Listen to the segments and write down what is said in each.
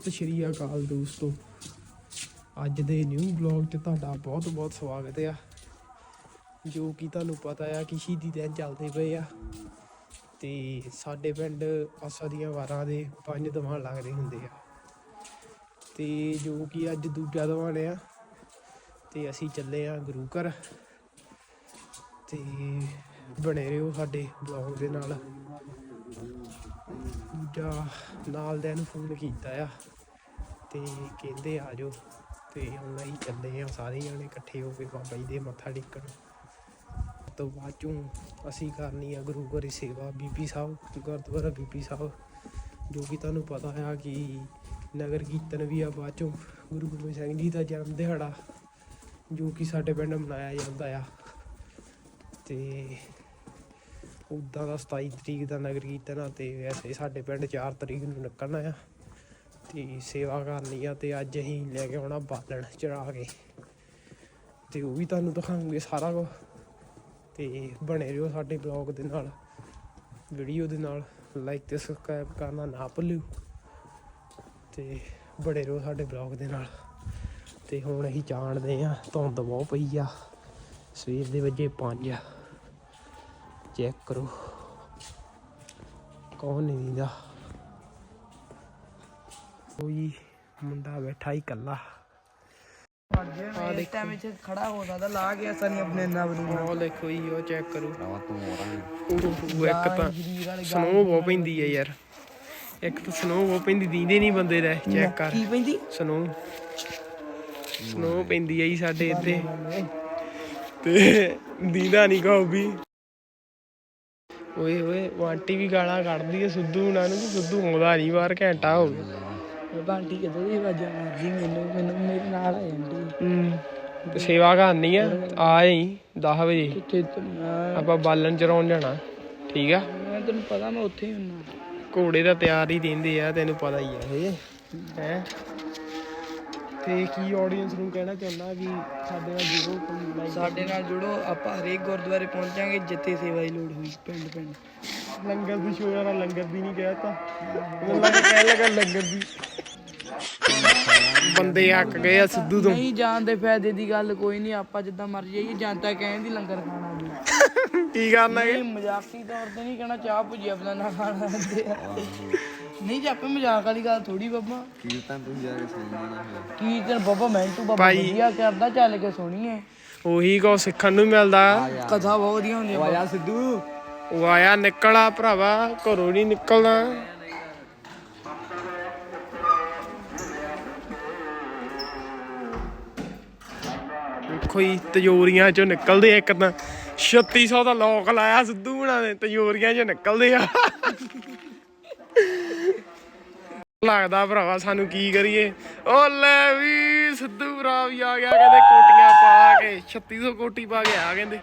ਸਤਿ ਸ਼੍ਰੀ ਅਕਾਲ ਦੋਸਤੋ। ਅੱਜ ਦੇ ਨਿਊ ਬਲੌਗ 'ਚ ਤੁਹਾਡਾ ਬਹੁਤ ਬਹੁਤ ਸਵਾਗਤ ਆ। ਜੋ ਕਿ ਤੁਹਾਨੂੰ ਪਤਾ ਆ ਕਿ ਸ਼ਹੀਦੀ ਦਿਨ ਚੱਲਦੇ ਪਏ ਆ। ਤੇ ਸਾਡੇ ਪਿੰਡ ਆਸਾ ਦੀਆਂ ਵਾਰਾਂ ਦੇ ਪੰਜ ਦੀਵਾਨ ਲੱਗਦੇ ਹੁੰਦੇ ਆ। ਤੇ ਜੋ ਕਿ ਅੱਜ ਦੂਜਾ ਦੀਵਾਨ ਆ। ਤੇ ਅਸੀਂ ਚੱਲੇ ਆ ਗੁਰੂ ਘਰ। ਤੇ ਬਣੇ ਰਹੋ ਸਾਡੇ ਬਲੌਗ ਦੇ ਨਾਲ। ਦੂਜਾ ਨਾਲ ਦੇ ਨੂੰ ਫੋਨ ਕੀਤਾ ਆ ਤੇ ਕਹਿੰਦੇ ਆ ਜਾਓ ਤੇ ਹੁਣ ਅਸੀਂ ਚੱਲੇ ਆ, ਸਾਰੇ ਜਣੇ ਇਕੱਠੇ ਹੋ ਕੇ ਬਾਬਾ ਜੀ ਦੇ ਮੱਥਾ ਟੇਕਣ। ਤੋਂ ਬਾਅਦ ਚੋਂ ਅਸੀਂ ਕਰਨੀ ਆ ਗੁਰੂ ਘਰ ਦੀ ਸੇਵਾ, ਬੀਬੀ ਸਾਹਿਬ, ਗੁਰਦੁਆਰਾ ਬੀਬੀ ਸਾਹਿਬ, ਜੋ ਕਿ ਤੁਹਾਨੂੰ ਪਤਾ ਆ ਕਿ ਨਗਰ ਕੀਰਤਨ ਵੀ ਆ ਬਾਅਦ ਚੋਂ। ਗੁਰੂ ਗੋਬਿੰਦ ਸਿੰਘ ਜੀ ਦਾ ਜਨਮ ਦਿਹਾੜਾ ਜੋ ਕਿ ਸਾਡੇ ਪਿੰਡ ਮਨਾਇਆ ਜਾਂਦਾ ਆ। ਤੇ ਉੱਦਾਂ ਦਾ 27 ਤਰੀਕ ਦਾ ਨਗਰ ਕੀਰਤਨ ਆ ਤੇ ਵੈਸੇ ਸਾਡੇ ਪਿੰਡ 4 ਤਰੀਕ ਨੂੰ ਨਿਕਲਣਾ ਆ ਤੇ ਸੇਵਾ ਕਰਨੀ ਆ ਤੇ ਅੱਜ ਅਸੀਂ ਲੈ ਕੇ ਆਉਣਾ ਬਾਲਣ ਚੜਾ ਕੇ। ਤੇ ਉਹ ਵੀ ਤੁਹਾਨੂੰ ਦਿਖਾਉਂਗੇ ਸਾਰਾ ਕੁਝ ਤੇ ਬਣੇ ਰਹੋ ਸਾਡੇ ਬਲੌਗ ਦੇ ਨਾਲ, ਵੀਡੀਓ ਦੇ ਨਾਲ। ਲਾਈਕ ਤੇ ਸਬਸਕ੍ਰਾਈਬ ਕਰਨਾ ਨਾ ਭੁੱਲਿਓ। ਤੇ ਬਣੇ ਰਹੋ ਸਾਡੇ ਬਲੌਗ ਦੇ ਨਾਲ। ਤੇ ਹੁਣ ਅਸੀਂ ਜਾਣਦੇ ਆ, ਧੁੰਦ ਬਹੁਤ ਪਈ ਆ। ਸਵੇਰ ਦੇ ਵਜੇ 5 ਆ ਚੈੱਕ ਕਰੋ। ਕੌਣ ਨਹੀਂ ਦਿੰਦਾ। ਕੋਈ ਮੁੰਡਾ ਬੈਠਾ ਹੀ ਕੱਲਾ ਇਸ ਟਾਈਮ ਵਿੱਚ ਖੜਾ ਹੋ ਸਕਦਾ ਲਾ ਗਿਆ ਸਨੀ ਆਪਣੇ ਨਵ ਨੂੰ ਉਹ ਦੇਖੋ ਜੀ ਉਹ ਚੈੱਕ ਕਰੋ। ਭਰਾਵਾ ਤੂੰ ਹੋ ਰਹਾ ਉਹ ਇੱਕ ਤਾਂ ਸਨੋ ਬਹੁਤ ਪੈਂਦੀ ਹੈ ਯਾਰ। ਇੱਕ ਤਾਂ ਸਨੋ ਬਹੁਤ ਪੈਂਦੀ ਦੀਂਦੇ ਨਹੀਂ ਬੰਦੇ ਦਾ ਚੈੱਕ ਕਰ। ਕੀ ਪੈਂਦੀ? ਸਨੋ ਸਨੋ ਪੈਂਦੀ ਹੈ ਜੀ ਸਾਡੇ ਇੱਥੇ। ਤੇ ਦੀਦਾ ਨਹੀਂ ਕਹੋ ਵੀ। ਓਏ ਓਏ ਆਂਟੀ ਵੀ ਗਾਲਾਂ ਕੱਢਦੀ ਹੈ ਸਿੱਧੂ ਉਹਨਾਂ ਨੂੰ ਸਿੱਧੂ ਆਉਂਦਾ ਨਹੀਂ ਬਾਹਰ ਘੰਟਾ ਹੋ ਗਿਆ। ਬਾਂਟੀ ਕਿਦੋਂ ਦੀ ਵਾਜਾ ਮਾਰਦੀ ਮੈਨੂੰ ਮੈਨੂੰ ਮੇਰੇ ਨਾਲ ਆ ਜਾਂਦੀ ਹੂੰ। ਸੇਵਾ ਕਰਨੀ ਆ ਆ ਜਾਈ 10 ਵਜੇ। ਆਪਾਂ ਬਾਲਣ ਚਰਾਉਣ ਜਾਣਾ ਠੀਕ ਆ? ਮੈਂ ਤੈਨੂੰ ਪਤਾ ਮੈਂ ਉੱਥੇ ਹੀ ਹੁੰਨਾ। ਘੋੜੇ ਦਾ ਤਿਆਰ ਹੀ ਦਿੰਦੇ ਆ ਤੈਨੂੰ ਪਤਾ ਹੀ ਆ ਇਹ। ਹੈ? ਤੇ ਕੀ ਆਡੀਅנס ਨੂੰ ਕਹਿਣਾ ਚਾਹੁੰਦਾ ਵੀ ਸਾਡੇ ਨਾਲ ਜੁੜੋ ਕੋਈ ਸਾਡੇ ਨਾਲ ਜੁੜੋ ਆਪਾਂ ਹਰੇਕ ਗੁਰਦੁਆਰੇ ਪਹੁੰਚਾਂਗੇ ਜਿੱਥੇ ਸੇਵਾ ਦੀ ਲੋੜ ਹੋਈ ਪਿੰਡ ਪਿੰਡ। ਲੰਗਰ ਦੀ ਸ਼ੋਅ ਯਾਰ ਲੰਗਰ ਦੀ ਨਹੀਂ ਕਹਿਤਾ ਮੈਨੂੰ ਲੱਗਾ ਕਹਿ ਲਗਾ ਲੰਗਰ ਦੀ। ਬੰਦੇ ਅੱਕ ਗਏ ਆ ਸਿੱਧੂ ਤੋਂ। ਨਹੀਂ ਜਾਣ ਦੇ ਫਾਇਦੇ ਦੀ ਗੱਲ ਕੋਈ ਨਹੀਂ ਆਪਾਂ ਜਿੱਦਾਂ ਮਰਜ਼ੀ ਜਾਈਏ ਜਨਤਾ ਕਹਿੰਦੀ ਲੰਗਰ ਖਾਣਾ ਵੀ ਕੀ ਕਰਨਾ ਨਹੀਂ ਮਜ਼ਾਕੀ ਤੌਰ ਤੇ ਨਹੀਂ ਕਹਿਣਾ ਚਾਹ ਭੁਜੀਆ ਫਲਾਣਾ ਖਾਣਾ ਨਹੀਂ ਜੇ ਆਪੇ ਮਜ਼ਾਕ ਵਾਲੀ ਗੱਲ ਥੋੜੀ ਬੱਬਾ। ਕੀਰਤਨ ਤੂੰ ਜਾ ਕੇ ਸੁਣਨਾ ਨਾ ਫਿਰ ਕੀ ਤੇ ਬਾਬਾ ਮਿੰਟੂ ਬਾਬਾ ਭਾਈ। ਵਧੀਆ ਕਰਦਾ ਚੱਲ ਕੇ ਸੁਣੀਏ ਉਹੀ ਕੋ ਸਿੱਖਣ ਨੂੰ ਮਿਲਦਾ। ਕਥਾ ਬਹੁਤ ਵਧੀਆ ਹੁੰਦੀ ਆ ਆਇਆ ਸਿੱਧੂ। ਉਹ ਆਇਆ ਨਿਕਲਾ ਭਰਾਵਾ ਘਰੋਂ ਨਹੀਂ ਨਿਕਲਣਾ। ਦੇਖੋ ਹੀ ਤਜੋਰੀਆਂ ਚੋਂ ਨਿਕਲਦੇ ਆ ਇੱਕ ਤਾਂ। 3600 ਦਾ ਲੋਕ ਲਾਇਆ ਸਿੱਧੂ ਹੁਣਾਂ ਨੇ ਤਜੋਰੀਆਂ ਚੋਂ ਨਿਕਲਦੇ ਆ। ਲੱਗਦਾ ਭਰਾਵਾ ਸਾਨੂੰ ਕੀ ਕਰੀਏ? ਓ ਲੈ ਵੀ ਸਿੱਧੂ ਭਰਾ ਵੀ ਆ ਗਿਆ ਕਹਿੰਦੇ ਕੋਟੀਆਂ ਪਾ ਕੇ 3600 ਕੋਟੀ ਪਾ ਕੇ ਆ ਕਹਿੰਦੇ।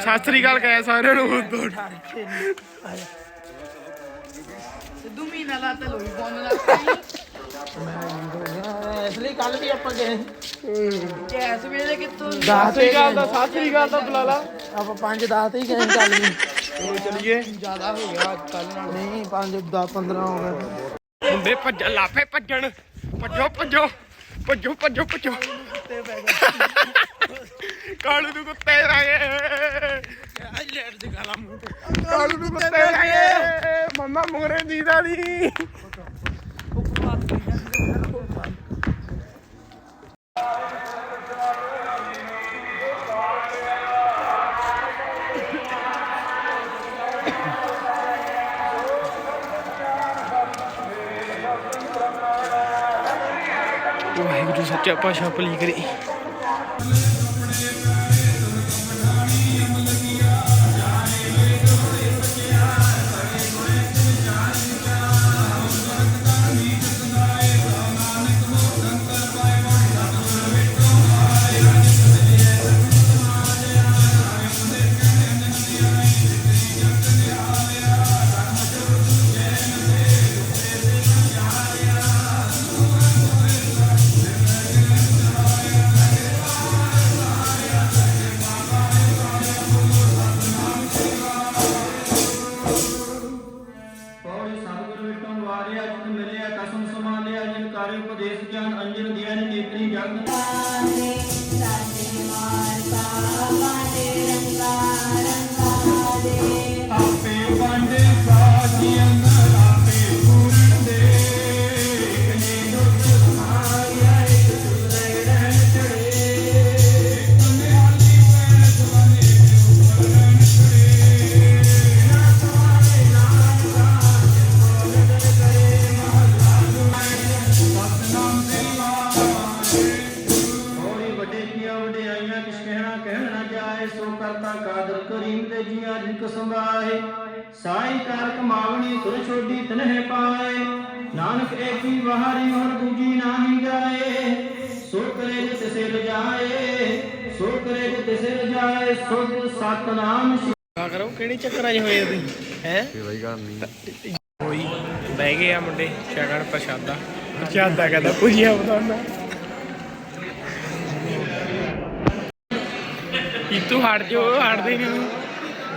ਸਤਿ ਸ੍ਰੀ ਅਕਾਲ ਕਹੇ ਸਾਰਿਆਂ ਨੂੰ ਸਿੱਧੂ ਮਹੀਨਾ ਲਾ ਤੇ ਲੋਈ ਪਾਉਣ ਲੱਗ ਇਸ ਲਈ ਕੱਲ ਵੀ ਆਪਾਂ ਗਏ ਇਸ ਵੇਲੇ ਕਿੱਥੋਂ ਸਤਿ ਸ੍ਰੀ ਅਕਾਲ ਦਾ ਸਤਿ ਸ੍ਰੀ ਅਕਾਲ ਦਾ ਬੁਲਾ ਲਾ। ਆਪਾਂ 5 10 ਹੀ ਗਏ ਕੱਲ ਵੀ ਉਹ ਚਲੀਏ? ਜ਼ਿਆਦਾ ਹੋ ਗਿਆ ਕੱਲ ਨਾਲ। ਨਹੀਂ 5 10 15 ਹੋ ਗਏ। ਮੁੰਡੇ ਭੱਜਣ ਲਾਪੇ ਭੱਜਣ। ਭੱਜੋ ਭੱਜੋ ਭੱਜੋ ਭੱਜੋ ਭੱਜੋ। ਕਾਲੂ ਨੂੰ ਕੁੱਤੇ ਰਾਏ ਲੈਟ ਦੀ ਗਾਲਾਂ ਮੂੰਹ ਤੇ ਕਾਲੂ ਨੂੰ ਕੁੱਤੇ ਰਾਏ ਮੰਮਾ ਮੁਗਰੇ ਦੀਦਾ ਦੀ ਵਾਹਿਗੁਰੂ ਸੱਚਾ ਪਾਤਸ਼ਾਹ ਭਲੀ ਕਰੇ। ਜਿਕ ਸੰਭਾਏ ਸਾਈ ਕਾਰ ਕਮਾਵਣੀ ਤੁਰ ਛੋਡੀ ਤਨਹਿ ਪਾਏ। ਨਾਨਕ ਏਕੀ ਵਹਾਰੀ ਹੁਣ ਦੂਜੀ ਨਾਹੀ ਜਾਏ ਸੋ ਕਰੇ ਜਿ ਤਿਸੇ ਰਜਾਏ ਸੋ ਕਰੇ ਜਿ ਤਿਸੇ ਰਜਾਏ ਸੁਧ ਸਤਨਾਮ ਸ਼੍ਰੀ ਆ ਕਰੋ ਕਿਹੜੇ ਚੱਕਰਾਂ 'ਚ ਹੋਏ ਤੁਸੀਂ? ਹੈ? ਬਈ ਗੱਲ ਨਹੀਂ ਹੋਈ ਬਹਿ ਗਏ ਆ ਮੁੰਡੇ ਸ਼ਗਨ ਪ੍ਰਸ਼ਾਦਾ। ਪ੍ਰਸ਼ਾਦਾ ਕਹਿੰਦਾ ਪੁਜੀਆ ਬਣਾਉਣਾ ਕੀ ਤੂੰ ਹਟ ਜੋ ਹਟਦੇ ਨਹੀਂ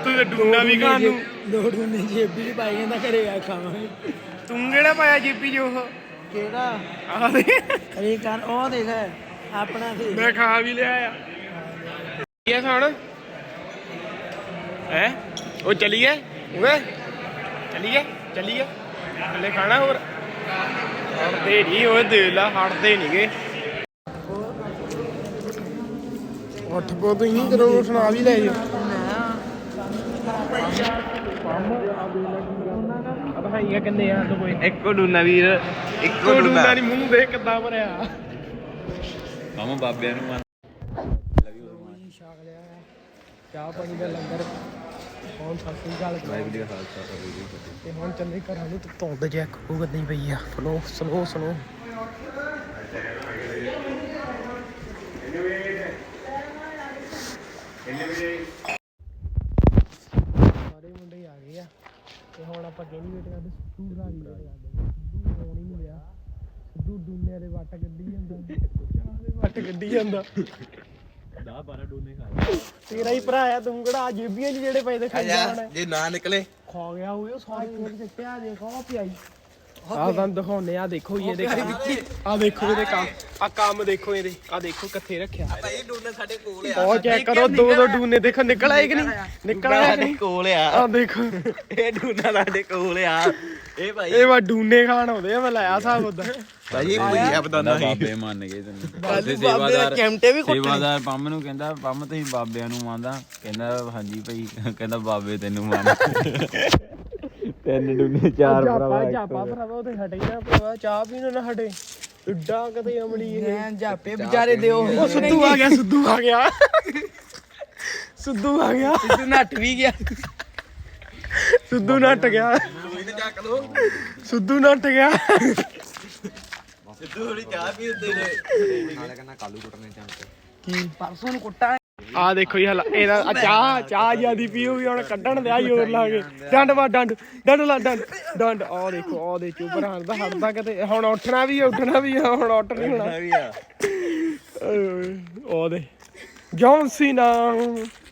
ਤੂੰ ਤਾਂ ਡੂਨਾ ਵੀ ਖਾਣ ਨੂੰ। ਲੋੜ ਨਹੀਂ ਜੇਬੀ ਚ ਪਾਈ ਜਾਂਦਾ ਘਰੇ ਆ ਖਾਵਾਂਗੇ। ਤੂੰ ਕਿਹੜਾ ਪਾਇਆ ਜੀਪੀ ਜੋ ਉਹ? ਕਿਹੜਾ? ਆਹ ਦੇ ਅਰੇ ਕਰ ਉਹ ਦੇਖ ਆਪਣਾ ਸੀ ਮੈਂ ਖਾ ਵੀ ਲਿਆ ਆ। ਇਹ ਸੁਣ ਹੈ? ਉਹ ਚਲੀਏ ਓਏ ਚਲੀਏ ਚਲੀਏ ਹਲੇ ਖਾਣਾ ਹੋਰ? ਹਟਦੇ ਨਹੀਂ ਓਏ ਦੇ ਲਾ ਹਟਦੇ ਨਹੀਂਗੇ ਉੱਠ ਪੋ ਤੁਸੀਂ ਕਰੋ ਸੁਣਾ ਵੀ ਲੈ ਜਾ ਅਬ ਹਾਈਆ ਕਿੰਨੇ ਆ ਤੋ ਕੋਈ। ਇੱਕੋ ਡੂਨਾ ਵੀਰ ਇੱਕੋ ਡੂਨਾ। ਦਾ ਨਹੀਂ ਮੂੰਹ ਦੇਖ ਕਿੱਦਾਂ ਭਰਿਆ। ਮਾਮਾ ਬਾਬਿਆਂ ਨੂੰ ਮੰਨ। ਚਾਹ ਪਾਣੀ ਦਾ ਲੰਗਰ। ਹੁਣ ਸਤਿ ਸ੍ਰੀ ਅਕਾਲ। ਵਾਹਿਗੁਰੂ ਕਾ ਖਾਲਸਾ ਵਾਹਿਗੁਰੂ ਜੀ ਤੇ ਹੁਣ ਚੱਲੇ ਘਰਾਂ ਨੂੰ ਤੇ ਧੁੰਦ ਜੈਕ ਹੋ ਗੰਦੀ ਪਈ ਆ। Flow slow slow. ਸਾਰੇ ਮੁੰਡੇ ਆ ਗਏ ਆ। ਤੇ ਹੁਣ ਆਪਾਂ ਕਿਹੜੀ ਵੇਟ ਕਰਦੇ ਸਿੱਧੂ ਦੀ ਵੇਟ ਕਰਦੇ ਸਿੱਧੂ ਆਉਣ ਹੀ ਨਹੀਂ ਰਿਹਾ। ਸਿੱਧੂ ਦੁਨੀਆ ਦੇ ਵੱਟ ਕੱਢੀ ਜਾਂਦਾ। ਦੇ ਵੱਟ ਕੱਢੀ ਜਾਂਦਾ। 10 12 ਡੂਨੇ ਖਾ ਤੇਰਾ ਹੀ ਭਰਾ ਆ ਤੂੰ ਕਿਹੜਾ ਜੇਬੀਆਂ 'ਚ ਜਿਹੜੇ ਪਏ ਖਾਂਦਾ ਹੋਣਾ। ਜੇ ਨਾ ਨਿਕਲੇ। ਖਾ ਗਿਆ ਹੋਏ ਉਹ ਸਾਰੇ ਕੋਲ ਚਿੱਟਿਆ ਦੇਖੋ ਆ ਪਿਆਈ। ਆ ਤੁਹਾਨੂੰ ਦਿਖਾਉਨੇ ਆ ਦੇਖੋ ਜੀ ਇਹਦੇ ਕੰਮ ਆ ਦੇਖੋ ਇਹਦੇ ਕੰਮ। ਆ ਕੰਮ ਦੇਖੋ ਇਹਦੇ। ਆ ਦੇਖੋ ਕਿੱਥੇ ਰੱਖਿਆ। ਭਾਈ ਡੂਨੇ ਸਾਡੇ ਕੋਲ ਉਹ ਚੈੱਕ ਕਰੋ ਦੋ ਦੋ ਡੂਨੇ ਦੇਖੋ ਨਿਕਲ ਆਏ ਕਿ ਨਹੀਂ? ਨਿਕਲ ਆਏ ਨਹੀਂ? ਕੋਲ ਆ। ਆ ਦੇਖੋ। ਇਹ ਡੂਨਾ ਸਾਡੇ ਕੋਲ ਆ। ਇਹ ਭਾਈ। ਇਹ ਵਾ ਡੂਨੇ ਖਾਣ ਆਉਂਦੇ ਆ ਮੈਂ ਲਾਇਆ ਹਿਸਾਬ ਉਦਾਂ ਭਾਈ ਭਈਆ ਬਤਾਨਾ ਬਾਬੇ ਮੰਨ ਗਏ ਤੈਨੂੰ। ਸੇਵਾਦਾਰ ਸੇਵਾਦਾਰ ਪੰਮ ਨੂੰ ਕਹਿੰਦਾ ਪੰਮ ਤੁਸੀਂ ਬਾਬਿਆਂ ਨੂੰ ਮੰਨਦਾ। ਕਹਿੰਦਾ ਹਾਂਜੀ ਭਾਈ ਕਹਿੰਦਾ ਬਾਬੇ ਤੈਨੂੰ ਮੰਨ। ਤਿੰਨ ਡੂਨੇ ਚਾਰ ਜਾਪਾ ਜਾਪਾ ਭਰਾਵਾ ਉਹਦੇ ਹਟੇ ਨਾ ਭਰਾਵਾ ਚਾਹ ਪੀਣ ਨਾ ਹਟੇ। ਇੱਡਾ ਕਦੇ ਅਮਲੀ ਇਹ। ਮੈਂ ਜਾਪੇ ਵਿਚਾਰੇ ਦਿਓ ਉਹ। ਸਿੱਧੂ ਆ ਗਿਆ ਸਿੱਧੂ ਆ ਗਿਆ। ਸਿੱਧੂ ਆ ਗਿਆ। ਤੂੰ ਨੱਠ ਵੀ ਗਿਆ। ਸਿੱਧੂ ਨੱਟ ਗਿਆ। ਸਿੱਧੂ ਨੱਟ ਗਿਆ। ਥੋੜੀ ਚਾਹ ਪੀ ਉੱਤੇ ਨੇ। ਕੀ? ਪਰਸੋਂ ਨੂੰ ਕੁੱਟਾਂ ਆ ਦੇਖੋ ਜੀ ਹਲਾ ਇਹਦਾ ਆਹ ਚਾਹ ਚਾਹ ਜਿਆਦੀ ਪੀਓ ਵੀ ਹੁਣ ਕੱਢਣ ਦਿਆ ਜ਼ੋਰ ਲਾ ਕੇ ਡੰਡ ਵਾ ਡੰਡ ਡੰਡ ਲਾ ਡੰਡ ਡੰਡ। ਆ ਦੇਖੋ ਆ ਦੇ ਚੁੱਪ ਰਹਿਣ ਹਟਦਾ ਕਿਤੇ ਹੁਣ ਉੱਠਣਾ ਵੀ ਉੱਠਣਾ ਵੀ ਹੁਣ ਉੱਠ ਨਹੀਂ ਹੋਣਾ। ਵੀ ਆ। ਦੇ ਜੌਨਸੀਨਾ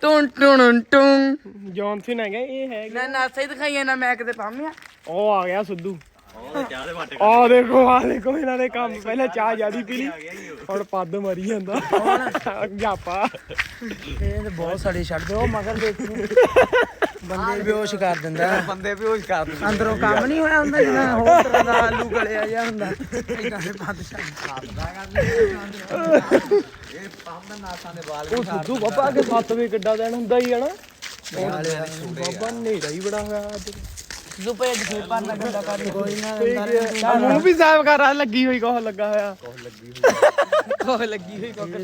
ਟੁੰ ਟੁੰ ਟੁੰ ਜੌਨਸਨ ਹੈਗਾ ਇਹ ਹੈ ਨਾ ਨਾਸਾ ਹੀ ਦਿਖਾਈਏ ਨਾ ਮੈਂ ਕਿਤੇ ਪਾਮਿਆ ਉਹ ਆ ਗਿਆ ਸਿੱਧੂ। ਉਹ ਚਾਹ ਦੇ ਵਾਟੇ ਆ ਦੇਖੋ ਆ ਦੇਖੋ ਇਹਨਾਂ ਦੇ ਕੰਮ ਪਹਿਲਾਂ ਚਾਹ ਜਿਆਦੀ ਪੀ ਲਈ। ਹੁਣ ਪੱਦ ਮਰੀ ਜਾਂਦਾ। ਜਾਪਾ ਇਹ ਤੇ ਬਹੁਤ ਸੜੇ ਛੱਡਦੇ ਉਹ ਮਗਰ ਦੇਖੂ ਬੰਦੇ ਬੇਹੋਸ਼ ਕਰ ਦਿੰਦਾ। ਬੰਦੇ ਵੀ ਹੋਸ਼ ਕਰ ਦਿੰਦੇ। ਅੰਦਰੋਂ ਕੰਮ ਨਹੀਂ ਹੋਇਆ ਹੁੰਦਾ ਜਿਵੇਂ ਹੋਰ ਤਰ੍ਹਾਂ ਦਾ ਆਲੂ ਗਲਿਆ ਜਿਹਾ ਹੁੰਦਾ। ਇਦਾਂ ਦੇ ਪੱਦ ਛੱਡ ਇਹ ਪੰਮ ਨਾਸਾਂ ਦੇ ਵਾਲ ਉਹ ਸਿੱਧੂ ਬਾਬਾ ਕੇ 7 ਵਜੇ ਕਿੱਡਾ ਦਿਨ ਹੁੰਦਾ ਹੀ ਹਨਾ ਬਾਬਾ ਨੇੜਾ ਹੀ ਬੜਾ ਹੋਇਆ ਅੱਜ। ਪਏ ਜਿਵੇਂ ਪਰ ਨਾ ਗੰਦਾ ਕਰ ਕੋਈ ਨਾ ਆ। ਮੂੰਹ ਵੀ ਸਾਫ਼ ਕਰ ਆ ਲੱਗੀ ਹੋਈ ਕੋਹ ਲੱਗਾ ਹੋਇਆ। ਕੋਹ ਲੱਗੀ ਹੋਈ। ਕੋਕਰ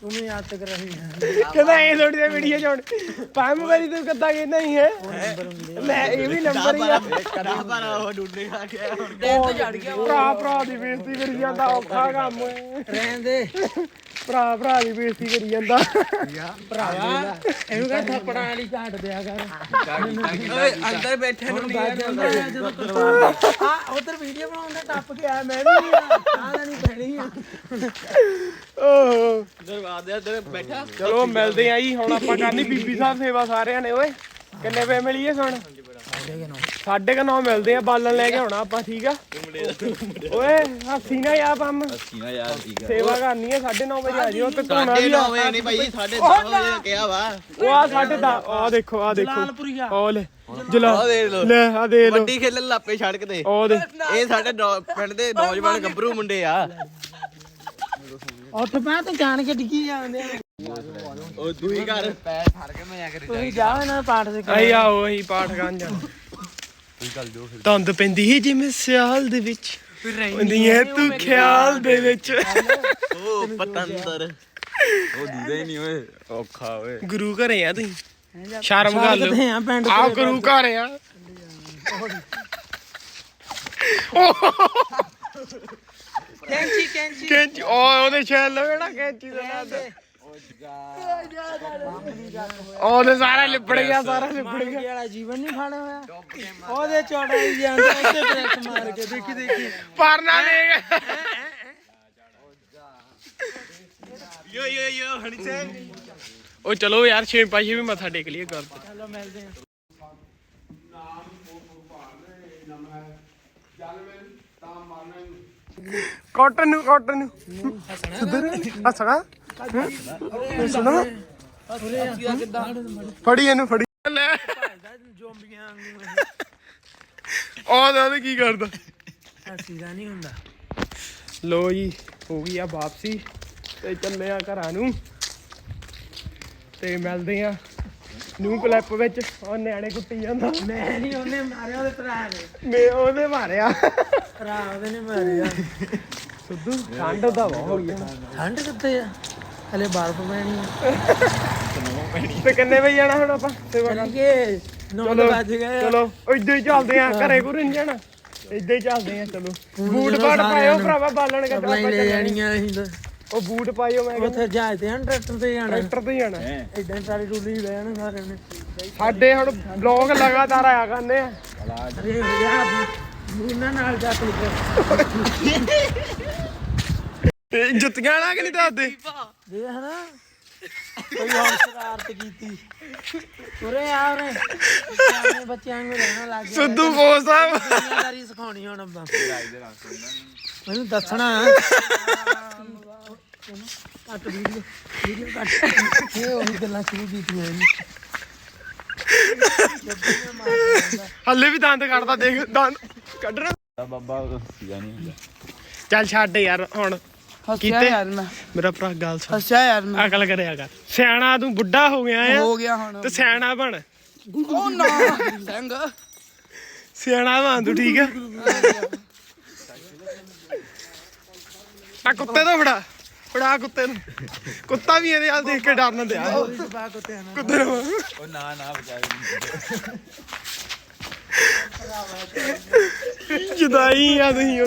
ਤੂੰ ਵੀ ਆਤ ਕਰ ਰਹੀ ਹੈ। ਕਹਿੰਦਾ ਇਹ ਥੋੜੀ ਜਿਹੀ ਵੀਡੀਓ ਚੋਣ ਪੰਜ ਵਾਰੀ ਤੂੰ ਕਿੱਦਾਂ ਕਹਿੰਦਾ ਹੀ ਹੈ। ਲੈ ਇਹ ਵੀ ਨੰਬਰ ਹੀ ਆ। ਕਦਾ ਪਰ ਉਹ ਖਾ ਕੇ ਆਇਆ ਹੁਣ ਤੋਂ ਝੜ ਗਿਆ। ਭਰਾ ਭਰਾ ਦੀ ਬੇਇੱਜ਼ਤੀ ਕਰੀ ਜਾਂਦਾ ਔਖਾ ਕੰਮ ਹੈ। ਰਹਿਣ ਦੇ। ਭਰਾ ਭਰਾ ਦੀ ਬੇਇੱਜ਼ਤੀ ਕਰੀ ਜਾਂਦਾ। ਭਰਾਵਾ ਇਹਨੂੰ ਕਹ ਥੱਪੜਾਂ ਵਾਲੀ ਝਾੜ ਦਿਆ ਕਰ। ਓਏ ਅੰਦਰ ਬੈਠੇ ਨੂੰ ਆ ਉਧਰ ਵੀਡੀਓ ਬਣਾਉਣ ਦਾ ਟੱਪ ਕੇ ਆਇਆ ਮੈਂ ਵੀ ਆਹ ਲੈਣੀ ਪੈਣੀ ਆ। ਓਹ। ਦਰਵਾਜ਼ੇ ਅੰਦਰ ਬੈਠਾ। ਚਲੋ ਮਿਲਦੇ ਆ ਜੀ ਹੁਣ ਆਪਾਂ ਕਰਨੀ ਬੀਬੀ ਸਾਹਿਬ ਸੇਵਾ ਸਾਰਿਆਂ ਨੇ ਓਏ। ਕਿੰਨੇ ਪਏ ਮਿਲੀਏ ਸੁਣ ਸਾਢੇ ਕੁ ਨੌ ਮਿਲਦੇ ਆ ਬਾਲਣ ਲੈ ਕੇ ਆਉਣਾ ਆਪਾਂ ਠੀਕ ਆ? ਓਏ ਹੱਸੀ ਨਾ ਯਾ ਪੰਮ। ਕੀ ਨਾ ਯਾਰ ਠੀਕ ਆ। ਸੇਵਾ ਕਰਨੀ ਆ 9:30 ਵਜੇ ਆ ਜਿਓ ਤੇ ਧੋਣਾ ਵੀ ਆ। ਵਜੇ ਨਹੀਂ ਭਾਈ 10:30 ਵਜੇ ਕਿਹਾ ਵਾ। ਉਹ ਆ ਸਾਢੇ ਦਾ ਆ ਦੇਖੋ ਆ ਦੇਖੋ। ਉਹ ਲੈ ਜਲਾ ਦੇਖ ਲਓ। ਲੈ ਆ ਦੇ ਲੋ ਵੱਡੀ ਖੇਲਣ ਲੱਪੇ ਸੜਕ ਤੇ। ਉਹ ਦੇ ਇਹ ਸਾਡੇ ਨੌ- ਪਿੰਡ ਦੇ ਨੌਜਵਾਨ ਗੱਭਰੂ ਮੁੰਡੇ ਆ। ਉੱਠ ਪੈ ਤੇ ਜਾਣ ਕੇ ਡਿੱਗੀ ਜਾਂਦੇ ਆ। ਉਹ ਦੂਈ ਘਰ ਪੈਰ ਫੜ ਕੇ ਮੈਂ ਕਰੀ। ਤੁਸੀਂ ਜਾਓ ਇਹਨਾਂ ਦੇ ਪਾਠ ਦੇ ਆਈ ਆਓ ਅਸੀਂ ਪਾਠ ਕਰਨ ਜਾਣਾ। ਧੁੰਦ ਪੈਂਦੀ ਸੀ ਜਿਵੇਂ ਸਿਆਲ ਦੇ ਵਿੱਚ। ਹੁੰਦੀਆਂ ਤੂੰ ਖਿਆਲ ਦੇ ਵਿੱਚ। ਉਹ ਪਤੰਦਰ। ਉਹ ਦੀਦਾ ਹੀ ਨਹੀਂ ਓਏ ਔਖਾ ਓਏ। ਗੁਰੂ ਘਰੇ ਆ ਤੁਸੀਂ? ਸ਼ਰਮ ਕਰ ਲਓ। ਆ ਗੁਰੂ ਘਰ ਆ। ਕੈਂਚੀ ਕੈਂਚੀ। ਕੈਂਚੀ ਉਹ ਉਹਦੇ ਛੇਲ ਲਵੇ ਨਾ ਕੈਂਚੀ ਦਾ ਨਾਂ ਤੇ ਉਹਨੇ ਸਾਰਾ ਲਿਪੜ ਗਿਆ ਸਾਰਾ ਲਿਪੜ ਗਿਆ। ਵਾਲਾ ਜੀਵਨ ਨਹੀਂ ਖਾਣਾ ਹੋਇਆ। ਉਹਦੇ ਚੌੜਾ ਹੀ ਜਾਂਦਾ ਇੱਥੇ ਬ੍ਰੇਕ ਮਾਰ ਕੇ ਦੇਖੀ ਦੇਖੀ। ਪਰਨਾ ਦੇ। ਯੋ ਯੋ ਯੋ ਹਣੀ ਸਿੰਘ ਉਹ ਚਲੋ ਯਾਰ ਛੇ ਪਾਸ਼ੇ ਵੀ ਮੱਥਾ ਟੇਕ ਲਈਏ ਕਰ ਚਲੋ ਮਿਲਦੇ ਆ ਕਾਟਨ ਨੂੰ ਕਾਟਨ ਨੂੰ। ਸੁਧਰ। ਹਸਣਾ। ਸੁਣਾ। ਫੜੀ ਇਹਨੂੰ ਫੜੀ। ਲੈ। ਜੋਂਬੀਆਂ ਉਹ ਉਹਦੇ ਕੀ ਕਰਦਾ? ਹੱਸੀ ਦਾ ਨਹੀਂ ਹੁੰਦਾ ਲੋ ਜੀ ਹੋ ਗਈ ਆ ਵਾਪਸੀ ਤੇ ਚੱਲੇ ਆ ਘਰਾਂ ਨੂੰ। ਤੇ ਮਿਲਦੇ ਆ ਨਿਊ ਕਲਿੱਪ ਵਿੱਚ। ਉਹ ਨਿਆਣੇ ਕੁੱਟੀ ਜਾਂਦਾ। ਮੈਂ ਨਹੀਂ ਉਹਨੇ ਮਾਰਿਆ ਉਹਦੇ ਭਰਾ ਨੇ। ਮੈਂ ਉਹਨੇ ਮਾਰਿਆ ਭਰਾ ਉਹਦੇ ਨੇ ਮਾਰਿਆ। ਸਿੱਧੂ ਠੰਡ ਦਾ ਬਹੁਤ ਹੋ ਗਿਆ ਠੰਡ ਕਿੱਥੇ ਆ? ਹਲੇ ਬਰਫ਼ ਪੈਣੀ ਆ। ਤੇ ਕਿੰਨੇ ਵਜੇ ਜਾਣਾ ਹੁਣ ਆਪਾਂ? ਸੇਵਾ ਕਰਨ ਚਲੀਏ 9 ਚਲੋ ਵੱਜ ਗਏ ਆ। ਚਲੋ ਇੱਦਾਂ ਹੀ ਚੱਲਦੇ ਆ ਘਰੇ ਘੁਰੇ ਨਹੀਂ ਜਾਣਾ। ਇੱਦਾਂ ਹੀ ਚੱਲਦੇ ਆ ਚਲੋ। ਬੂਟ ਬਾਟ ਪਾਇਓ ਭਰਾਵਾ ਬਾਲਣ ਕੇ ਸਪਲਾਈ ਲੈ ਜਾਣੀਆਂ ਅਸੀਂ ਤਾਂ। ਉਹ ਬੂਟ ਪਾਇਓ ਮੈਂ ਉੱਥੇ ਜਹਾਜ਼ ਤੇ ਹਨ ਟਰੈਕਟਰ ਤੇ ਜਾਣਾ। ਟਰੈਕਟਰ ਤੇ ਹੀ ਜਾਣਾ। ਇਦਾਂ ਟੂਲੀ ਲੈ ਜਾਣਾ ਸਾਰਿਆਂ ਨੇ। ਸਾਡੇ ਹੁਣ ਬਲੌਗ ਲਗਾਤਾਰ ਆਇਆ ਕਰਨੇ ਆ। ਅਰੇ ਯਾਰ ਮੂਨਾ ਨਾਲ ਜਾ ਕੇ ਤੇ ਜੁੱਤੀਆਂ ਨਾ ਕਿ ਨਹੀਂ ਦੱਸਦੇ? ਦੇਖ ਨਾ ਕੋਈ ਹੋਰ ਸ਼ਰਾਰਤ ਕੀਤੀ। ਉਰੇ ਆ ਉਰੇ। ਆਪਣੇ ਬੱਚਿਆਂ ਨੂੰ ਰਹਿਣਾ ਲੱਗ ਗਿਆ। ਸਿੱਧੂ ਬੋਸ ਸਾਹਿਬ। ਦੁਨੀਆਦਾਰੀ ਸਿਖਾਉਣੀ ਹੁਣ ਆਪਾਂ। ਮੈਨੂੰ ਦੱਸਣਾ। ਕੱਟ ਵੀਡੀਓ ਵੀਡੀਓ ਕੱਟ ਇਹ ਉਹੀ ਗੱਲਾਂ ਸ਼ੁਰੂ ਕੀਤੀਆਂ ਇਹਨੇ। ਹੱਲੇ ਵੀ ਦੰਦ ਕੱਢਦਾ ਦੇਖ ਦੰਦ ਕੱਢਣਾ। ਬਾਬਾ ਹੁੰਦਾ। ਚੱਲ ਛੱਡ ਯਾਰ ਹੁਣ। ਹੱਸਿਆ? ਯਾਰ ਮੈਂ। ਮੇਰਾ ਭਰਾ ਗੱਲ ਸੁਣ। ਹੱਸਿਆ ਯਾਰ ਮੈਂ। ਅਕਲ ਕਰਿਆ ਕਰ। ਸਿਆਣਾ ਤੂੰ ਬੁੱਢਾ ਹੋ ਗਿਆ ਆ। ਹੋ ਗਿਆ ਹੁਣ। ਤੇ ਸਿਆਣਾ ਬਣ। ਉਹ ਨਾ ਸਿੰਘ। ਸਿਆਣਾ ਬਣ ਤੂੰ ਠੀਕ ਆ? ਆ ਕੁੱਤੇ ਤੋਂ ਫੜਾ। ਫੜਾ ਕੁੱਤੇ ਨੂੰ। ਕੁੱਤਾ ਵੀ ਇਹਦੇ ਹਾਲ ਦੇਖ ਕੇ ਡਰਨ ਦਿਆ। ਕੁੱਤੇ ਨੂੰ। ਉਹ ਨਾ ਨਾ ਬਚਾ ਜਦਾਈ ਆ ਤੁਸੀਂ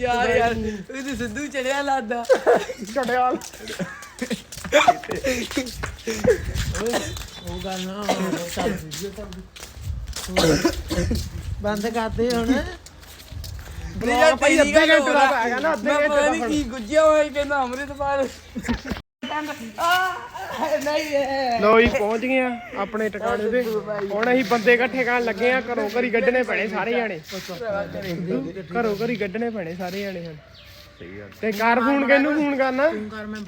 ਯਾਰ ਯਾਰ ਇਹ ਸਿੱਧੂ ਚੜਿਆ ਲਾਦਾ। ਛੜਿਆਲ ਉਹ ਗੱਲ ਨਾ ਚੱਲ ਵੀਡੀਓ ਬੰਦ ਕਰਦੇ ਹੁਣ। ਬਲੌਗ ਭਾਈ ਅੱਧੇ ਘੰਟੇ ਦਾ ਪੈ ਗਿਆ ਨਾ ਅੱਧੇ ਘੰਟੇ ਦਾ ਕੀ ਗੁੱਜਿਆ ਹੋਇਆ ਸੀ, ਕਹਿੰਦਾ ਅੰਮ੍ਰਿਤਪਾਲ ਆ। ਨਹੀਂ ਹੈ ਲੋ ਜੀ ਪਹੁੰਚ ਗਏ ਆ ਆਪਣੇ ਟਿਕਾਣੇ ਤੇ। ਹੁਣ ਅਸੀਂ ਬੰਦੇ ਇਕੱਠੇ ਕਰਨ ਲੱਗੇ ਆ ਘਰੋਂ ਘਰੀ ਕੱਢਣੇ ਪੈਣੇ ਸਾਰੇ ਜਾਣੇ। ਘਰੋਂ ਘਰੀ ਕੱਢਣੇ ਪੈਣੇ ਸਾਰੇ ਜਾਣੇ ਹੁਣ। ਤੇ ਕਰ ਫੋਨ ਕਿਹਨੂੰ ਫੋਨ ਕਰਨਾ? ਕਰ ਮੈਂ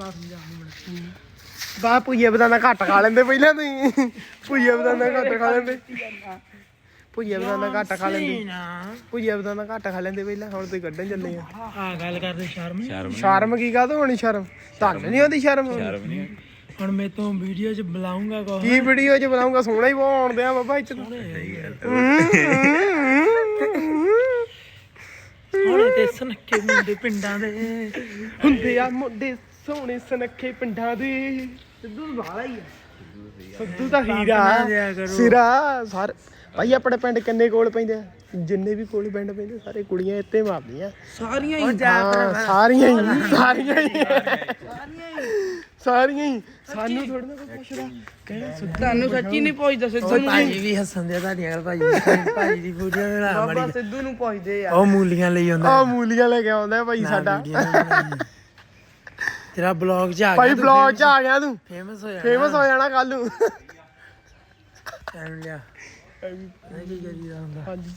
ਬਾ ਭੁਈਏ ਬਦਾਨਾ ਘੱਟ ਖਾ ਲੈਂਦੇ ਪਹਿਲਾਂ ਤੁਸੀਂ। ਭੁਈਏ ਬਦਾਨਾ ਘੱਟ ਖਾ ਲੈਂਦੇ। ਭੁਈਏ ਬਦਾਨਾ ਘੱਟ ਖਾ ਲੈਂਦੇ। ਨਾ। ਭੁਈਏ ਬਦਾਨਾ ਘੱਟ ਖਾ ਲੈਂਦੇ ਪਹਿਲਾਂ ਹੁਣ ਤੇ ਕੱਢਣ ਚੱਲੇ ਆ। ਆ ਗੱਲ ਕਰਦੇ ਸ਼ਰਮ ਸ਼ਰਮ ਸ਼ਰਮ ਕੀ ਕਾਹਤੋਂ ਹੋਣੀ ਸ਼ਰਮ? ਤੁਹਾਨੂੰ ਨਹੀਂ ਆਉਂਦੀ ਸ਼ਰਮ? ਸ਼ਰਮ ਨਹੀਂ ਹੁਣ ਮੈਂ ਤੋਂ ਵੀਡੀਓ 'ਚ ਬੁਲਾਉਂਗਾ ਕੋ ਕੀ ਵੀਡੀਓ 'ਚ ਬਣਾਉਂਗਾ ਸੋਹਣਾ ਹੀ ਬਹੁਤ ਆਉਂਦੇ ਆ ਬਾਬਾ ਇੱਥੇ ਹੁਣ ਤੇ ਸਨੱਕੇ ਮੁੰਡੇ ਪਿੰਡਾਂ ਦੇ। ਹੁੰਦੇ ਆ ਮੁੰਡੇ ਸੋਹਣੇ ਸੁਨੱਖੇ ਪਿੰਡਾਂ ਦੇ। ਸਿੱਧੂ ਬਾਲਾ ਹੀ ਆ। ਸਿੱਧੂ ਤਾਂ ਹੀਰਾ। ਸਿਰਾ ਸਰ। ਭਾਈ ਆਪਣੇ ਪਿੰਡ ਕਿੰਨੇ ਕੋਲ ਪੈਂਦੇ ਆ? ਜਿੰਨੇ ਵੀ ਕੋਲ ਪਿੰਡ ਪੈਂਦੇ ਸਾਰੇ ਕੁੜੀਆਂ ਇੱਥੇ ਮਾਰਦੀਆਂ। ਸਾਰੀਆਂ ਹੀ। ਹਾਂ ਸਾਰੀਆਂ ਹੀ ਸਾਰੀਆਂ ਹੀ। ਸਾਰੀਆਂ ਹੀ। ਸਾਨੂੰ ਥੋੜਾ ਨਾ ਕੋਈ ਪੁੱਛਦਾ। ਕਹਿੰਦਾ ਸਿੱਧੂ ਤੁਹਾਨੂੰ ਸੱਚੀ ਨਹੀਂ ਪੁੱਛਦਾ ਸਿੱਧੂ ਨੂੰ। ਭਾਜੀ ਵੀ ਹੱਸਣ ਦੇ ਤੁਹਾਡੀਆਂ ਗੱਲ ਭਾਜੀ ਭਾਜੀ ਦੀ ਵੀਡੀਓ ਬਣਾ ਬਾਬਾ ਸਿੱਧੂ ਨੂੰ ਪੁੱਛਦੇ ਆ। ਉਹ ਮੂਲੀਆਂ ਲਈ ਆਉਂਦਾ। ਆ ਮੂਲੀਆਂ ਲੈ ਕੇ ਆਉਂਦਾ ਭਾਈ ਸਾਡਾ। ਵੀਡੀਓ। ਤੇਰਾ ਬਲੌਗ ਚ ਆ ਭਾਈ ਗਿਆ ਬਲੌਗ 'ਚ ਆ ਗਿਆ ਤੂੰ। ਫੇਮਸ ਹੋਇਆ ਫੇਮਸ ਹੋ ਜਾਣਾ ਕੱਲ ਨੂੰ। ਟਾਈਮ ਲਿਆ। ਇਹ ਕੀ ਕਰੀਦਾ ਹੁੰਦਾ ਹਾਂਜੀ।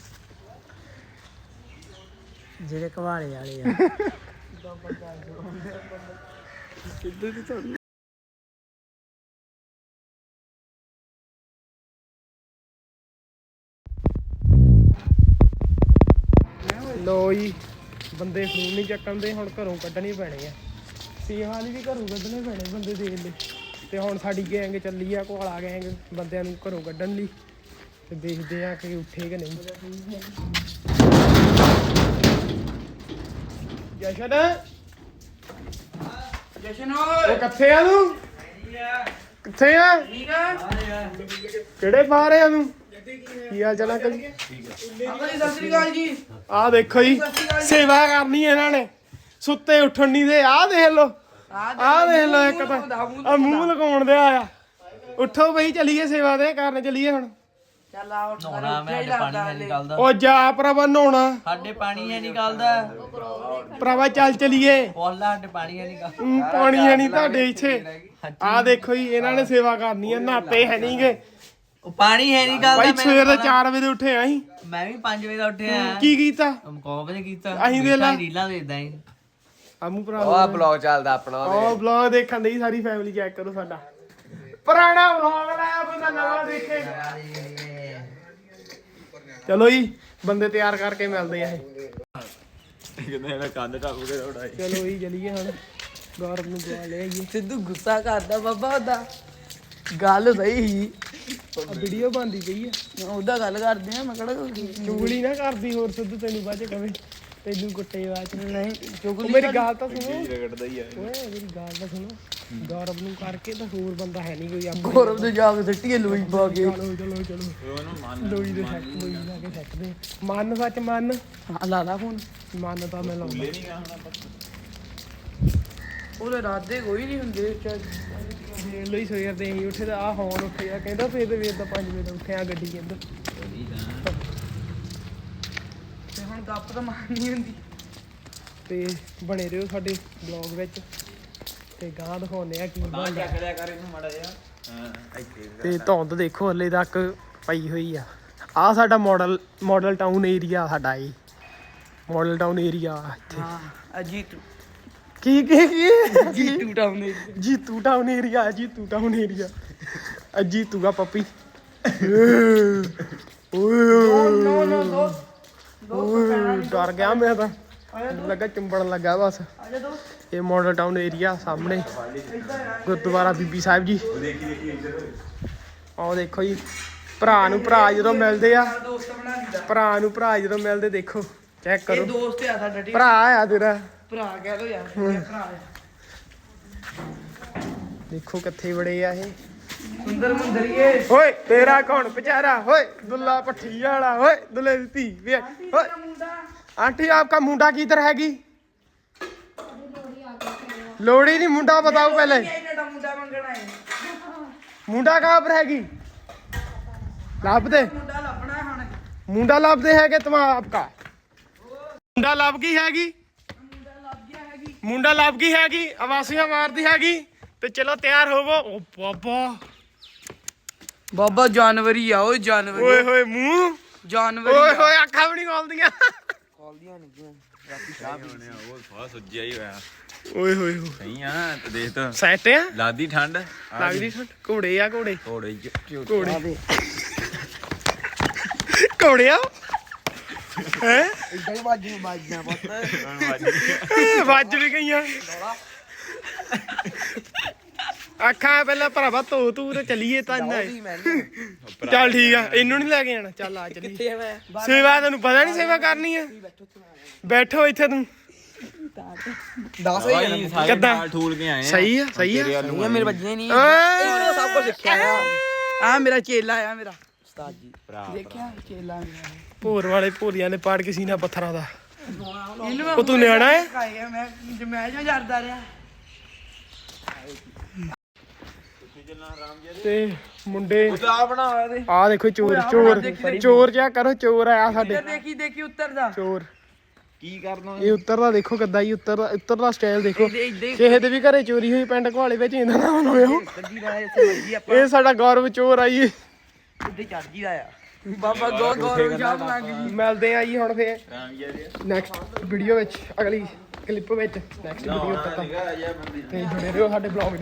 ਜਿਹੜੇ ਕਵਾਲੇ ਵਾਲੇ ਆ। ਲੋ ਜੀ ਬੰਦੇ ਫੋਨ ਨਹੀਂ ਚੱਕਣ ਦੇ ਹੁਣ ਘਰੋਂ ਕੱਢਣੇ ਪੈਣੇ ਆ। ਸੀਹਾਂ ਵਾਲੀ ਵੀ ਘਰੋਂ ਕੱਢਣੇ ਪੈਣੇ ਬੰਦੇ ਦੇਖ ਲੈ। ਤੇ ਹੁਣ ਸਾਡੀ ਗੈਂਗ ਚੱਲੀ ਆ ਕੋਲਾ ਗੈਂਗ ਬੰਦਿਆਂ ਨੂੰ ਘਰੋਂ ਕੱਢਣ ਲਈ। ਤੇ ਦੇਖਦੇ ਆ ਕਿ ਉੱਠੇ ਕਿ ਨਹੀਂ। ਜਸ਼ਨ। ਜਸ਼ਨ ਉਹ ਕਿੱਥੇ ਆ ਤੂੰ? ਕਿੱਥੇ ਆ? ਠੀਕ ਆ? ਕਿਹੜੇ ਬਾਹਰ ਆ ਤੂੰ? ਕੀ ਹਾਲ ਚਾਲ ਅੰਕਲ ਜੀ? ਅੰਕਲ ਜੀ ਸਤਿ ਸ੍ਰੀ ਅਕਾਲ ਜੀ। ਆ ਦੇਖੋ ਜੀ ਸੇਵਾ ਕਰਨੀ ਇਹਨਾਂ ਨੇ। ਸੁੱਤੇ ਉੱਠਣ ਨਹੀਂ ਦੇ ਆ ਦੇਖ ਲੋ ਆ ਦੇਖ ਲੋ ਇੱਕ ਤਾਂ। ਆ ਮੂੰਹ ਲਗਾਉਣ ਦੇ ਆ। ਉੱਠੋ ਬਈ ਚਲੀਏ ਸੇਵਾ ਤੇ ਕਰਨ ਚਲੀਏ ਹੁਣ। ਚੱਲ ਆ ਉੱਠ ਨਹਾਉਣਾ ਮੈਂ ਪਾਣੀ ਹੈ ਨਿਕਲਦਾ। ਉਹ ਜਾ ਭਰਾਵਾ ਨਹਾਉਣਾ। ਸਾਡੇ ਪਾਣੀ ਹੈ ਨਿਕਲਦਾ। ਭਰਾਵਾ ਚੱਲ ਚਲੀਏ। ਪੋਲਾ ਸਾਡੇ ਪਾਣੀ ਹੈ ਨਿਕਲਦਾ ਹਮ, ਪਾਣੀ ਹੈ ਨਹੀਂ ਤੁਹਾਡੇ ਇੱਥੇ। ਆ ਦੇਖੋ ਜੀ ਇਹਨਾਂ ਨੇ ਸੇਵਾ ਕਰਨੀ ਆ ਨਾਤੇ ਹੈ ਨਹੀਂਗੇ ਉਹ ਪਾਣੀ ਹੈ ਨਿਕਲਦਾ ਬਾਈ ਸਵੇਰ ਦੇ 4 ਵਜੇ ਉੱਠੇ ਆ ਅਸੀਂ। ਮੈਂ ਵੀ 5 ਵਜੇ ਦਾ ਉੱਠਿਆ ਕੀ ਕੀਤਾ? ਕੋ ਵਜੇ ਕੀਤਾ? ਅਸੀਂ ਦੇ ਲਾ। ਰੀਲਾਂ ਦੇਖਦਾ ਹੀ ਆਮੂ ਭਰਾ ਉਹ ਬਲੌਗ ਚੱਲਦਾ ਆਪਣਾ ਉਹ ਵਲੌਗ ਦੇਖਣ ਦੀ ਸਾਰੀ ਫੈਮਿਲੀ ਚੈੱਕ ਕਰੋ ਸਾਡਾ। ਪੁਰਾਣਾ ਵਲੌਗ ਲਾਇਆ ਬੰਦਾ ਨਵਾਂ ਦੇਖੇ। ਚਲੋ ਜੀ ਬੰਦੇ ਤਿਆਰ ਕਰਕੇ ਮਿਲਦੇ ਆ ਇਹ। ਕਹਿੰਦੇ ਇਹਦਾ ਕੰਧ ਟੱਪ ਕੇ ਉਡਾਈ ਚਲੋ ਜੀ ਚਲੀਏ ਹੁਣ। ਗੌਰਵ ਨੂੰ ਬੁਲਾ ਲਿਆ ਜੀ। ਸਿੱਧੂ ਗੁੱਸਾ ਕਰਦਾ ਬਾਬਾ ਉਹਦਾ। ਗੱਲ ਸਹੀ ਸੀ। ਆ ਵੀਡੀਓ ਬਣਦੀ ਪਈ ਆ। ਉਹਦਾ ਗੱਲ ਕਰਦੇ ਆ ਮੈਂ ਕਿਹੜਾ ਚੁਗਲੀ ਨਾ ਕਰਦੀ ਹੋਰ ਸਿੱਧੂ ਤੈਨੂੰ ਬਾਅਦ ਚ ਕਵੇ। ਤੈਨੂੰ ਕੁੱਟੇ ਬਾਅਦ ਚ। ਨਹੀਂ ਚੁਗਲੀ ਮੇਰੀ ਗੱਲ ਤਾਂ ਸੁਣੋ। ਰਗੜਦਾ ਹੀ ਆ। ਓਏ ਮੇਰੀ ਗੱਲ ਤਾਂ ਸੁਣੋ। ਗੌਰਵ ਨੂੰ ਕਰਕੇ ਤਾਂ ਹੋਰ ਬੰਦਾ ਹੈ ਨਹੀਂ ਕੋਈ ਆਪਣਾ ਗੌਰਵ ਦੇ ਜਾ ਕੇ ਸਿੱਟੀਏ ਲੋਈ ਪਾ ਕੇ। ਚਲੋ ਚਲੋ ਚਲੋ। ਉਹਨੂੰ ਮੰਨ ਲੋਈ ਦੇ ਸੈੱਟ ਲੋਈ ਲਾ। ਕੇ ਸੈੱਟਦੇ ਆ। ਮੰਨ ਸੱਚ ਮੰਨ। ਲਾ ਲਾ ਫੋਨ। ਮੰਨ ਤਾਂ ਮੈਂ ਲਾਉਂਦਾ। ਨਹੀਂ ਗਾ ਹੁਣ ਆਪਾਂ। ਉਹਦੇ ਰਾਦੇ ਕੋਈ ਨਹੀਂ ਹੁੰਦੇ ਦੇਖ ਲਈ ਸਵੇਰ ਦੇ ਅਸੀਂ ਉੱਠੇ ਤਾਂ ਆ ਹੌਣ ਉੱਠੇ ਆ ਕਹਿੰਦਾ ਫੇਰ ਤੇ ਵੇਰ ਦਾ 5 ਵਜੇ ਦਾ ਉੱਠਿਆ ਗੱਡੀ ਕਹਿੰਦਾ ਤੇ। ਗੱਪ ਤਾਂ ਮਾਰਨੀ ਹੁੰਦੀ। ਤੇ ਬਣੇ ਰਹੋ ਸਾਡੇ ਬਲੌਗ ਵਿੱਚ। ਤੇ ਗਾਂ ਦਿਖਾਉਂਦੇ ਆ ਕੀ ਬਣਦਾ। ਚੱਕ ਲਿਆ ਕਰ ਇਹਨੂੰ ਮਾੜਾ ਜਿਹਾ। ਹਾਂ ਇੱਥੇ ਤੇ ਧੁੰਦ ਦੇਖੋ ਹਲੇ ਤੱਕ ਪਈ ਹੋਈ ਆ। ਆ ਸਾਡਾ ਮਾਡਲ ਮਾਡਲ ਟਾਊਨ ਏਰੀਆ ਸਾਡਾ ਇਹ। ਮਾਡਲ ਟਾਊਨ ਏਰੀਆ ਇੱਥੇ। ਹਾਂ ਅਜੀਤ ਕੀ ਕੀ ਕੀ? ਜੀਟੂ ਟਾਊਨ ਦੇ Jeetu town area Jeetu town area ਅਜੀਤੂ ਆ ਪੱਪੀ ਓਏ ਨੋ ਨੋ ਦੋ ਓਏ ਡਰ ਗਿਆ ਮੈਂ ਤਾਂ। ਲੱਗਾ ਚੁੰਬੜਨ ਲੱਗਾ ਬਸ। ਇਹ ਮਾਡਲ ਟਾਊਨ ਏਰੀਆ ਸਾਹਮਣੇ। ਗੁਰਦੁਆਰਾ ਬੀਬੀ ਸਾਹਿਬ ਜੀ। ਆਹ ਦੇਖੋ ਜੀ ਭਰਾ ਨੂੰ ਭਰਾ ਜਦੋਂ ਮਿਲਦੇ ਆ। ਦੋਸਤ ਬਣਾ ਲਿੰਦਾ ਭਰਾ ਨੂੰ ਭਰਾ ਜਦੋਂ ਮਿਲਦੇ ਦੇਖੋ ਚੈੱਕ ਇਹ ਕਰੋ। ਦੋਸਤ ਆ ਸਾਡਾ ਠੀਕ ਭਰਾ ਆ ਤੇਰਾ। ਭਰਾ ਕਹਿ ਲੋ ਯਾਰ ਇਹ ਭਰਾ ਆ। ਦੇਖੋ ਕਿੱਥੇ ਬੜੇ ਆ ਇਹ। ਸੁੰਦਰ ਮੁੰਦਰੀਏ। ਓਏ ਤੇਰਾ ਕੌਣ ਵਿਚਾਰਾ? ਓਏ ਦੁੱਲਾ ਪੱਠੀ ਵਾਲਾ। ਓਏ ਦੁੱਲੇ ਦੀ ਧੀ ਵੇ ਓਏ ਆਂਟੀ ਆਪਕਾ ਮੁੰਡਾ ਕਿਧਰ ਹੈਗੀ? ਲੋੜੀ ਨਹੀਂ ਮੁੰਡਾ ਬਤਾਓ ਪਹਿਲੇ। ਮੁੰਡਾ ਮੰਗਣਾ ਹੈ ਮੁੰਡਾ ਕਹਾਂ ਪਰ ਹੈਗੀ? ਲੱਭਦੇ? ਮੁੰਡਾ ਲੱਭਣਾ ਹੈ ਹੁਣ। ਮੁੰਡਾ ਲੱਭਦੇ ਹੈਗੇ ਤੁਮ ਆਪਕਾ? ਮੁੰਡਾ ਲੱਭ ਗਈ ਹੈਗੀ? ਮੁੰਡਾ ਲੱਭ ਗਈ ਹੈਗੀ? ਆਵਾਸੀਆਂ ਮਾਰਦੀ ਹੈਗੀ? ਤੇ ਚਲੋ ਤਿਆਰ ਹੋਵੋ। ਓ ਬਾਬਾ। ਬਾਬਾ ਜਾਨਵਰੀ ਆ ਓਏ ਜਾਨਵਰੀ। ਓਏ ਹੋਏ ਮੂੰਹ? ਜਾਨਵਰੀ ਓਏ ਹੋਏ ਅੱਖਾਂ ਵੀ ਨਹੀਂ ਖੋਲਦੀਆਂ। ਖੋਲਦੀਆਂ ਨਹੀਂ ਉਹ ਫਾ ਸੁੱਜਿਆ ਹੀ ਹੋਇਆ। ਓਏ ਹੋਏ ਹੋਏ। ਸਹੀ ਆ ਤੇ ਦੇਖ ਤਾਂ। ਸੈਟ ਆ? ਲਾਦੀ ਠੰਡ? ਲੱਗਦੀ ਠੰਡ। ਘੋੜੇ ਆ ਘੋੜੇ। ਘੋੜੇ ਘੋੜੇ। ਘੋੜੇ। ਆ? ਹੈ? ਇਦਾਂ ਹੀ ਬਾਜੂ ਬਾਜਣਾ ਪੁੱਤ। ਵੱਜ ਵੀ ਗਈਆਂ ਅੱਖਾਂ ਪਹਿਲਾਂ ਭਰਾਵਾ ਧੋ ਤੂੰ ਤੇ ਚੱਲੀਏ ਤਾਂ ਨਾ ਚੱਲ ਠੀਕ ਆ ਇਹਨੂੰ ਨਹੀਂ ਲੈ ਕੇ ਜਾਣਾ। ਚੱਲ ਆ ਕਿੱਥੇ ਮੈਂ? ਸੇਵਾ ਤੈਨੂੰ ਪਤਾ ਨਹੀਂ ਸੇਵਾ ਕਰਨੀ ਆ। ਬੈਠੋ ਇੱਥੇ ਤੂੰ। ਦੱਸ ਕਿੱਦਾਂ? ਨਾਲ ਠੂਲ ਕੇ ਆਏ ਆ। ਸਹੀ ਆ ਸਹੀ ਆ। ਇਹ ਮੇਰੇ ਵੱਜੀਆਂ ਨਹੀਂ। ਇਹ ਸਭ ਕੁਝ ਸਿੱਖਿਆ ਆ ਆ ਮੇਰਾ ਚੇਲਾ ਆ ਮੇਰਾ। ਉਸਤਾਦ ਜੀ। ਭਰਾ ਦੇਖਿਆ ਚੇਲਾ ਮੇਰਾ। ਭੋਰ ਵਾਲੇ ਭੋਰੀਆਂ ਨੇ ਪਾੜ ਕੇ ਸੀਨਾ ਪੱਥਰਾਂ ਦਾ। ਉਹ ਤੂੰ ਨਿਆਣਾ ਹੈ? ਮੈਂ ਮੈਂ ਜੋ ਜਰਦਾ ਰਿਹਾ। ਤੇ ਮੁੰਡੇ ਆ ਬਣਾ ਹੋਇਆ ਤੇ ਆ ਦੇਖੋ ਚੋਰ ਚੋਰ ਚੋਰ ਜਿਆ ਕਰੋ ਚੋਰ ਆਇਆ ਸਾਡੇ। ਇੱਧਰ ਦੇਖੀ ਦੇਖੀ ਉੱਤਰਦਾ ਚੋਰ। ਕੀ ਕਰਨਾ ਇਹ ਉੱਤਰਦਾ ਦੇਖੋ ਕਿੱਦਾਂ ਹੀ ਉੱਤਰਦਾ ਉੱਤਰਦਾ ਸਟਾਈਲ ਦੇਖੋ। ਕਿਸੇ ਦੇ ਵੀ ਘਰੇ ਚੋਰੀ ਹੋਈ ਪਿੰਡ ਘਵਾਲੇ ਵਿੱਚ ਇਹਦਾ ਨਾਮ ਹੋਇਆ ਦਾ ਆਪਾਂ। ਇਹ ਸਾਡਾ ਗੌਰਵ ਚੋਰ ਆਈ ਇੱਥੇ ਚੜ ਜੀਦਾ ਆ। ਬਾਬਾ ਗੋ ਗੋ ਸ਼ਾਮ ਲੱਗ ਗਈ ਮਿਲਦੇ ਆ ਜੀ ਹੁਣ ਫੇਰ। ਨੈਕਸਟ ਵੀਡੀਓ ਵਿੱਚ ਅਗਲੀ ਕਲਿੱਪ ਵਿੱਚ। ਨੈਕਸਟ ਵੀਡੀਓ ਤੱਕ। ਤੇ ਜੁੜੇ ਰਹੋ ਸਾਡੇ ਬਲੌਗ ਦੇ